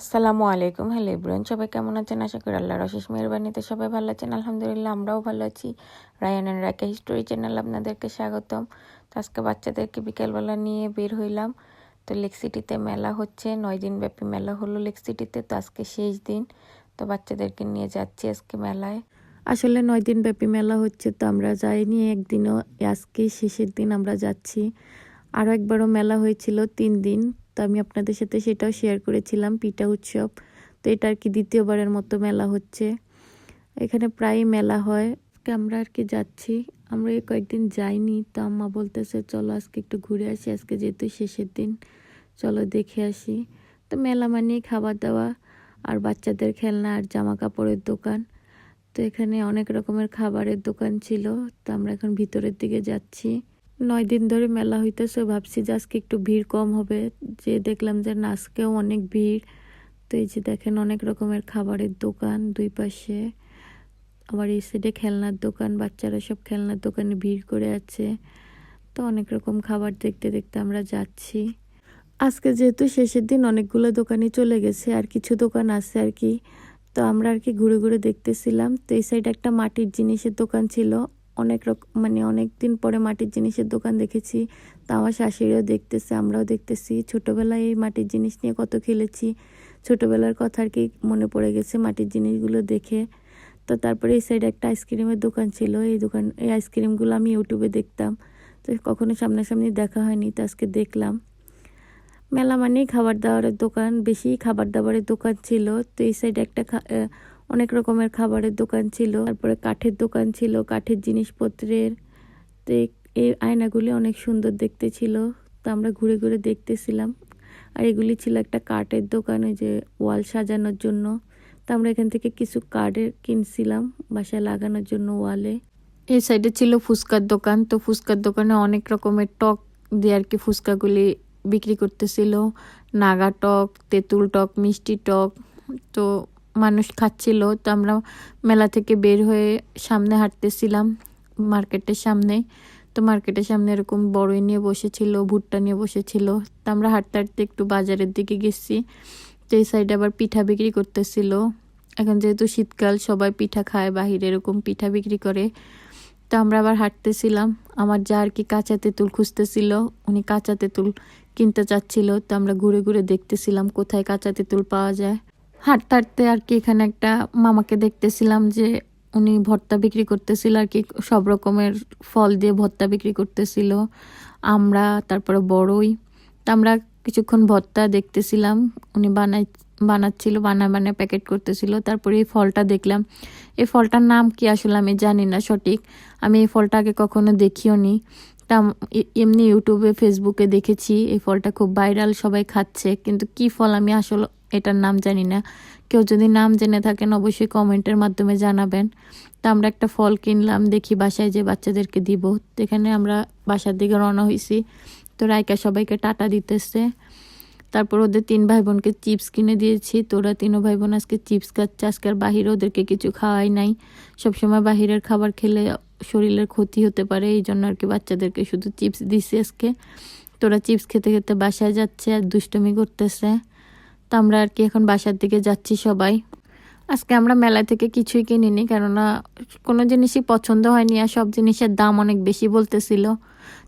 আসসালামু আলাইকুম। হ্যালো ইব্রাহিম সবাই কেমন আছেন? আশা করি আল্লাহর অশেষ মেহরবানিতে সবাই ভালো আছেন। আলহামদুলিল্লাহ, আমরাও ভালো আছি। Rayan and Raka history channel আপনাদেরকে স্বাগতম। তো আজকে বাচ্চাদেরকে বিকেলবেলা নিয়ে বের হইলাম। তো লেক সিটিতে মেলা হচ্ছে, নয় দিন ব্যাপী মেলা হলো লেক সিটিতে তো আজকে শেষ দিন। তো বাচ্চাদেরকে নিয়ে যাচ্ছি আজকে মেলায়। আসলে নয় দিন ব্যাপী মেলা হচ্ছে, তো আমরা যাইনি একদিনও। আজকে শেষের দিন আমরা যাচ্ছি। আরও একবারও মেলা হয়েছিল, তিন দিন। তো আমি আপনাদের সাথে সেটাও শেয়ার করেছিলাম, পিঠা উৎসব। তো এটা আর কি দ্বিতীয়বারের মতো মেলা হচ্ছে। এখানে প্রায় মেলা হয়। আমরা আর কি যাচ্ছি। আমরা এই কয়েকদিন যাইনি, তো আম্মা বলতেছে, চলো আজকে একটু ঘুরে আসি। আজকে যেহেতু শেষের দিন, চলো দেখে আসি। তো মেলা মানেই খাবার দাওয়া আর বাচ্চাদের খেলনা আর জামা কাপড়ের দোকান। তো এখানে অনেক রকমের খাবারের দোকান ছিল। তো আমরা এখন ভিতরের দিকে যাচ্ছি। নয় দিন ধরে মেলা হইতেছে, ভাবছি যে আজকে একটু ভিড় কম হবে। যে দেখলাম যে না আজকেও অনেক ভিড়। তো এই যে দেখেন অনেক রকমের খাবারের দোকান দুই পাশে। আবার এই সাইডে খেলনার দোকান, বাচ্চারা সব খেলনার দোকানে ভিড় করে আছে। তো অনেক রকম খাবার দেখতে দেখতে আমরা যাচ্ছি। আজকে যেহেতু শেষের দিন অনেকগুলো দোকানই চলে গেছে, আর কিছু দোকান আছে আর কি। তো আমরা আর কি ঘুরে ঘুরে দেখতেছিলাম। তো এই সাইডে একটা মাটির জিনিসের দোকান ছিল। অনেক রকম মানে অনেক দিন পরে মাটির জিনিসের দোকান দেখেছি। তা আমার শাশুড়িও দেখতেছে, আমরাও দেখতেছি। ছোটোবেলায় এই মাটির জিনিস নিয়ে কত খেলেছি। ছোটোবেলার কথা আর কি মনে পড়ে গেছে মাটির জিনিসগুলো দেখে। তো তারপরে এই সাইডে একটা আইসক্রিমের দোকান ছিল। এই দোকান, এই আইসক্রিমগুলো আমি ইউটিউবে দেখতাম। তো কখনো সামনাসামনি দেখা হয়নি, তো আজকে দেখলাম। মেলা মানেই খাবার দাবারের দোকান, বেশি খাবার দাবারের দোকান ছিল। তো এই সাইডে একটা অনেক রকমের খাবারের দোকান ছিল, তারপরে কাঠের দোকান ছিল, কাঠের জিনিসপত্রের। তো এই আয়নাগুলি অনেক সুন্দর দেখতে ছিল, তো আমরা ঘুরে ঘুরে দেখতেছিলাম। আর এগুলি ছিল একটা কাঠের দোকান, ওই যে ওয়াল সাজানোর জন্য। তো আমরা এখান থেকে কিছু কার্ডের কিনছিলাম, বাসায় লাগানোর জন্য ওয়ালে। এই সাইডে ছিল ফুচকার দোকান, তো ফুচকার দোকানে অনেক রকমের টক দিয়ে আর কি ফুচকাগুলি বিক্রি করতেছিল। নাগা টক, তেঁতুল টক, মিষ্টি টক, তো মানুষ খাচ্ছিল, তো আমরা মেলা থেকে বের হয়ে সামনে হাঁটতেছিলাম মার্কেটের সামনে। তো মার্কেটের সামনে এরকম বড়ই নিয়ে বসেছিল, ভুট্টা নিয়ে বসেছিল। তো আমরা হাঁটতে হাঁটতে একটু বাজারের দিকে গেছি, তো এই সাইডে আবার পিঠা বিক্রি করতেছিল। এখন যেহেতু শীতকাল, সবাই পিঠা খায়, বাহিরে এরকম পিঠা বিক্রি করে। তো আমরা আবার হাঁটতেছিলাম, আমার যা আর কি কাঁচা তেঁতুল খুঁজতেছিল, উনি কাঁচা তেঁতুল কিনতে চাচ্ছিল, তো আমরা ঘুরে ঘুরে দেখতেছিলাম কোথায় কাঁচা তেঁতুল পাওয়া যায়। হাঁটতে হাঁটতে আর কি এখানে একটা মামাকে দেখতেছিলাম যে উনি ভর্তা বিক্রি করতেছিল আর কি, সব রকমের ফল দিয়ে ভর্তা বিক্রি করতেছিল। আমরা, তারপরে বড়ই। তা আমরা কিছুক্ষণ ভর্তা দেখতেছিলাম, উনি বানাই, বানাচ্ছিল, বানায় বানায় প্যাকেট করতেছিল। তারপরে এই ফলটা দেখলাম। এই ফলটার নাম কি আসলে আমি জানি না সঠিক। আমি এই ফলটা আগে কখনো দেখিও নি। তা এমনি ইউটিউবে, ফেসবুকে দেখেছি, এই ফলটা খুব ভাইরাল, সবাই খাচ্ছে। কিন্তু কি ফল আমি আসলে এটার নাম জানি না। কেউ যদি নাম জেনে থাকেন, অবশ্যই কমেন্টের মাধ্যমে জানাবেন। তা আমরা একটা ফল কিনলাম, দেখি বাসায় যে বাচ্চাদেরকে দিব। এখানে আমরা বাসার দিকে রওনা হয়েছি তো রায়কা সবাইকে টাটা দিতেছে। তারপর ওদের তিন ভাই বোনকে চিপস কিনে দিয়েছি। তোরা তিনও ভাই বোন আজকে চিপস খাচ্ছে। আজকে আর বাহিরে ওদেরকে কিছু খাওয়াই নাই। সবসময় বাহিরের খাবার খেলে শরীরের ক্ষতি হতে পারে। এই জন্য আর কি বাচ্চাদেরকে শুধু চিপস দিছি আজকে। তোরা চিপস খেতে খেতে বাসায় যাচ্ছে আর দুষ্টমি করতেছে। তো আমরা আর কি এখন বাসার দিকে যাচ্ছি সবাই। আজকে আমরা মেলা থেকে কিছুই কিনিনি, কেননা কোনো জিনিসই পছন্দ হয়নি আর সব জিনিসের দাম অনেক বেশি বলতেছিল।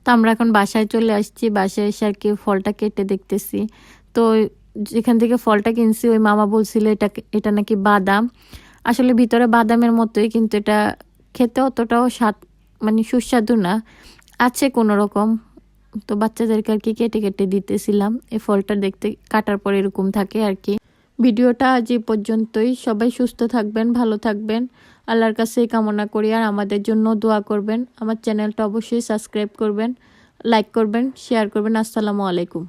তো আমরা এখন বাসায় চলে আসছি, বাসায় এসে আর কি ফলটা কেটে দেখতেছি। তো যেখান থেকে ফলটা কিনছি, ওই মামা বলছিল এটা এটা নাকি বাদাম। আসলে ভিতরে বাদামের মতোই, কিন্তু এটা খেতে অতটাও স্বাদ মানে সুস্বাদু না, আছে কোনো রকম। তো বাচ্চাদেরকে আর কি কেটে কেটে দিতেছিলাম। এই ফলটা দেখতে কাটার পর এরকম থাকে আর কি। ভিডিওটা আজ এই পর্যন্তই। সবাই সুস্থ থাকবেন, ভালো থাকবেন। আল্লাহর কাছে কামনা করি আর আমাদের জন্য দোয়া করবেন। আমার চ্যানেলটা অবশ্যই সাবস্ক্রাইব করবেন, লাইক করবেন, শেয়ার করবেন। আসসালামু আলাইকুম।